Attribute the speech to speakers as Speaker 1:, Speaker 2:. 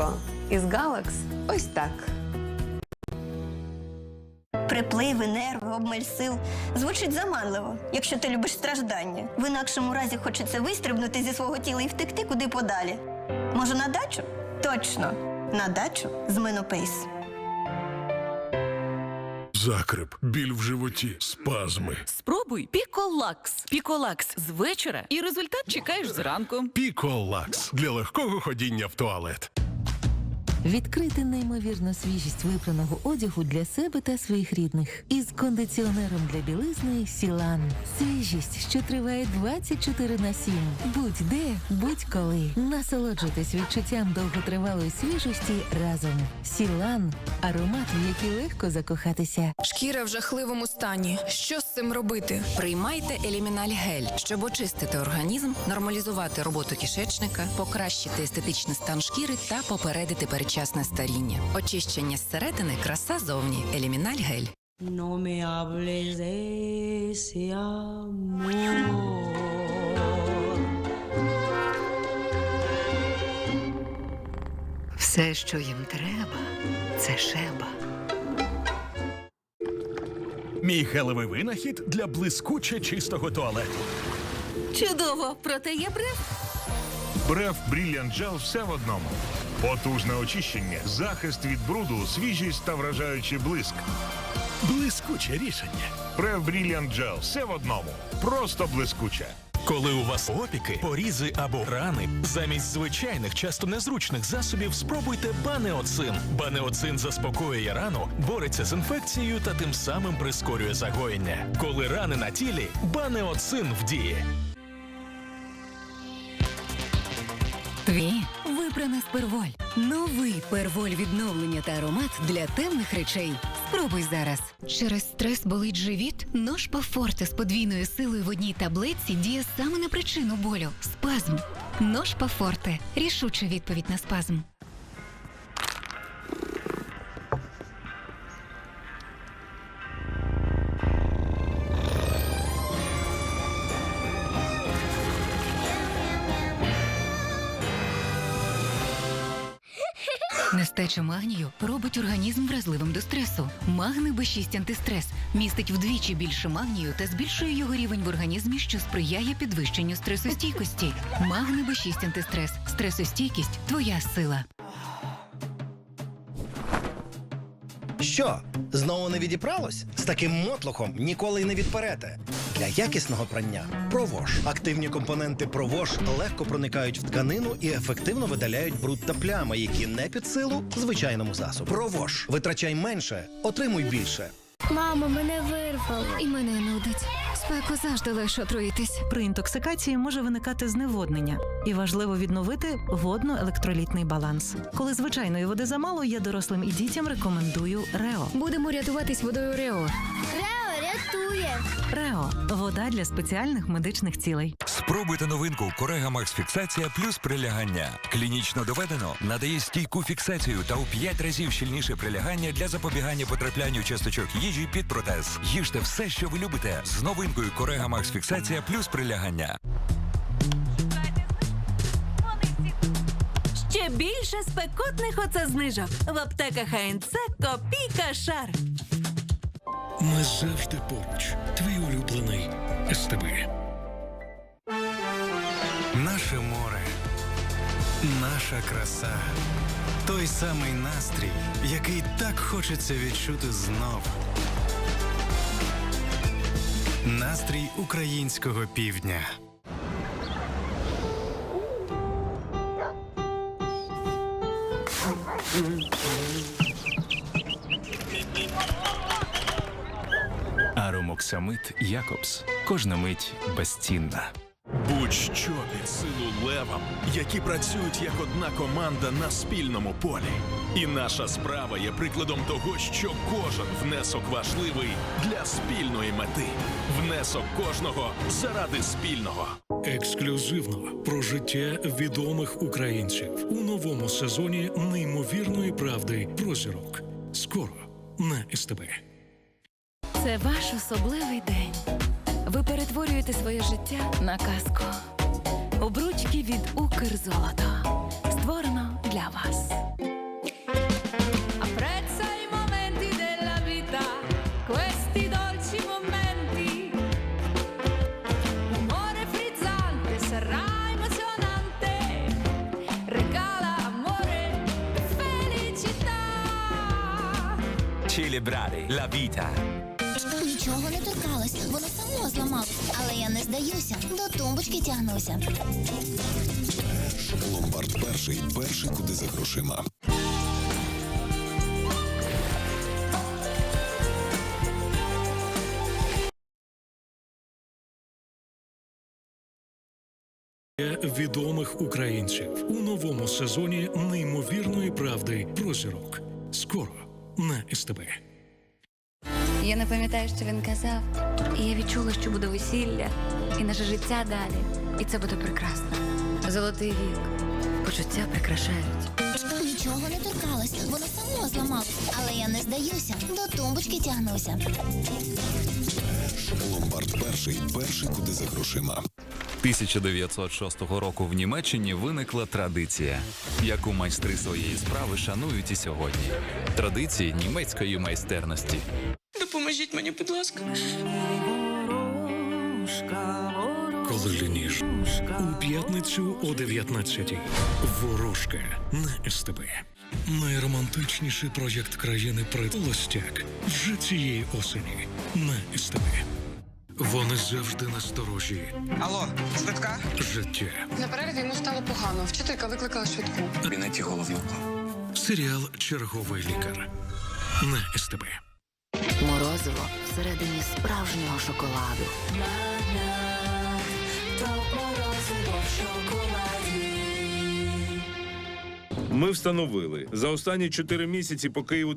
Speaker 1: сонечко. Із Галакс ось так.
Speaker 2: Припливи, нерви, обмаль сил звучить заманливо, якщо ти любиш страждання. В інакшому разі хочеться вистрибнути зі свого тіла і втекти куди подалі. Може, на дачу? Точно, на дачу з Менопейс.
Speaker 3: Закрип, біль в животі, спазми.
Speaker 4: Спробуй Піколакс. Піколакс з вечора, і результат чекаєш зранку.
Speaker 3: Піколакс для легкого ходіння в туалет.
Speaker 5: Відкрити неймовірну свіжість випраного одягу для себе та своїх рідних із кондиціонером для білизни Сілан. Свіжість, що триває 24 на 7. Будь-де, будь-коли. Насолоджуйтесь відчуттям довготривалої свіжості разом. Сілан аромат, в який легко закохатися.
Speaker 6: Шкіра в жахливому стані. Що з цим робити?
Speaker 7: Приймайте еліміналь гель, щоб очистити організм, нормалізувати роботу кишечника, покращити естетичний стан шкіри та попередити передчасне старіння. Очищення зсередини, краса зовні. Еліміналь гель.
Speaker 8: No me hables de ese amor.
Speaker 9: Все, що їм треба, це шеба.
Speaker 10: Мій гелевий винахід для блискуче чистого туалету.
Speaker 5: Чудово! Проте є бреф.
Speaker 10: Бреф Brilliant Gel все в одному. Потужне очищення, захист від бруду, свіжість та вражаючий блиск. Блискуче рішення. Бреф Brilliant Gel все в одному. Просто блискуче.
Speaker 11: Коли у вас опіки, порізи або рани, замість звичайних, часто незручних засобів спробуйте банеоцин. Банеоцин заспокоює рану, бореться з інфекцією та тим самим прискорює загоєння. Коли рани на тілі, банеоцин в дії.
Speaker 9: Тві нас сперволь. Новий перволь відновлення та аромат для темних речей. Спробуй зараз. Через стрес болить живіт? Нож Пафорте з подвійною силою в одній таблетці діє саме на причину болю спазм. Нож Пафорте. Рішуча відповідь на спазм. Нестача магнію робить організм вразливим до стресу. Магни Б6 антистрес містить вдвічі більше магнію та збільшує його рівень в організмі, що сприяє підвищенню стресостійкості. Магни Б6 антистрес. Стресостійкість твоя сила.
Speaker 12: Що, знову не відіпралось? З таким мотлохом ніколи й не відперете. Для якісного прання провож. Активні компоненти провож легко проникають в тканину і ефективно видаляють бруд та плями, які не під силу звичайному засобу. Провож. Витрачай менше, отримуй більше.
Speaker 8: Мамо, мене вирвало.
Speaker 9: І мене нудить. Спеку завжди легше отруїтись.
Speaker 5: При інтоксикації може виникати зневоднення, і важливо відновити водно-електролітний баланс. Коли звичайної води замало, я дорослим і дітям рекомендую Рео.
Speaker 9: Будемо рятуватись водою Рео.
Speaker 8: Рео, рятує.
Speaker 5: Рео вода для спеціальних медичних цілей.
Speaker 11: Спробуйте новинку Корега Макс Фіксація плюс прилягання. Клінічно доведено надає стійку фіксацію та у 5 разів щільніше прилягання для запобігання потраплянню часточок їжі під протез. Їжте все, що ви любите, з новинкою Корега Макс Фіксація плюс прилягання.
Speaker 4: Ще більше спекотних оцезнижок. В аптеках ХНЦ копійка шар.
Speaker 3: Ми завжди поруч. Твій улюблений СТБ.
Speaker 11: Наша краса. Той самий настрій, який так хочеться відчути знов. Настрій українського півдня.
Speaker 10: Аромоксамит Якобс. Кожна мить безцінна. Будь-що під силу левам, які працюють як одна команда на спільному полі. І наша справа є прикладом того, що кожен внесок важливий для спільної мети. Внесок кожного заради спільного.
Speaker 3: Ексклюзивно про життя відомих українців у новому сезоні неймовірної правди про зірок. Скоро на СТБ.
Speaker 9: Це ваш особливий день. ви перетворюєте своє життя на казку. Обручки від Укрзолото створено для вас.
Speaker 11: celebrare la vita.
Speaker 8: Нічого не торкалось, воно само зламалось. Але я не здаюся, до тумбочки тягнуся.
Speaker 10: Ломбард перший, перший куди за грошима.
Speaker 3: відомих українців у новому сезоні неймовірної правди про зірок. Скоро на СТБ.
Speaker 1: Я не пам'ятаю, що він казав. І я відчула, що буде весілля, і наше життя далі. І це буде прекрасно. Золотий вік. Почуття прикрашають.
Speaker 8: Нічого не торкалось, воно само зламалось. Але я не здаюся, до тумбочки тягнуся.
Speaker 10: Ломбард перший, перший куди за грошима.
Speaker 13: 1906 року в Німеччині виникла традиція, яку майстри своєї справи шанують і сьогодні. Традиції німецької майстерності.
Speaker 6: Допоможіть мені, будь ласка.
Speaker 3: Коли лініж у п'ятницю о 19 Ворожка на СТБ. Найромантичніший проєкт країни «Предолостяк» вже цієї осені на СТБ. Вони завжди насторожі.
Speaker 14: Алло, швидка?
Speaker 3: Життя,
Speaker 6: На перерві йому стало погано. Вчителька викликала швидку.
Speaker 14: В кабінеті головного.
Speaker 3: серіал Черговий лікар на СТБ.
Speaker 1: Морозиво всередині справжнього шоколаду.
Speaker 15: Ми встановили за останні чотири місяці по Києву